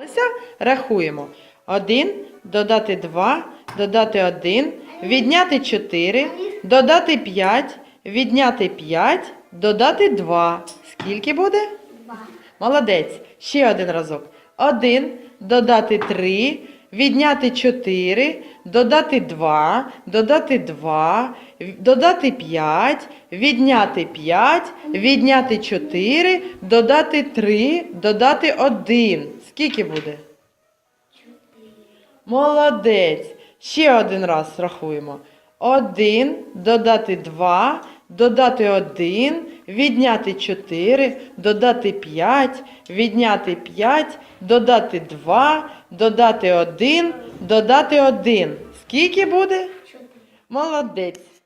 Лися, Рахуємо. 1, додати 2, додати 1, відняти 4, додати 5, відняти 5, додати 2. Скільки буде? Молодець. Ще один разок. 1, додати 3, відняти 4, додати 2, додати 2, додати 5, відняти 5, відняти 4, додати 3, додати 1. Скільки буде? Молодець. Ще один раз рахуємо. 1, додати 2, додати 1, відняти 4, додати 5, відняти 5, додати 2, додати 1, додати 1. Скільки буде? Молодець.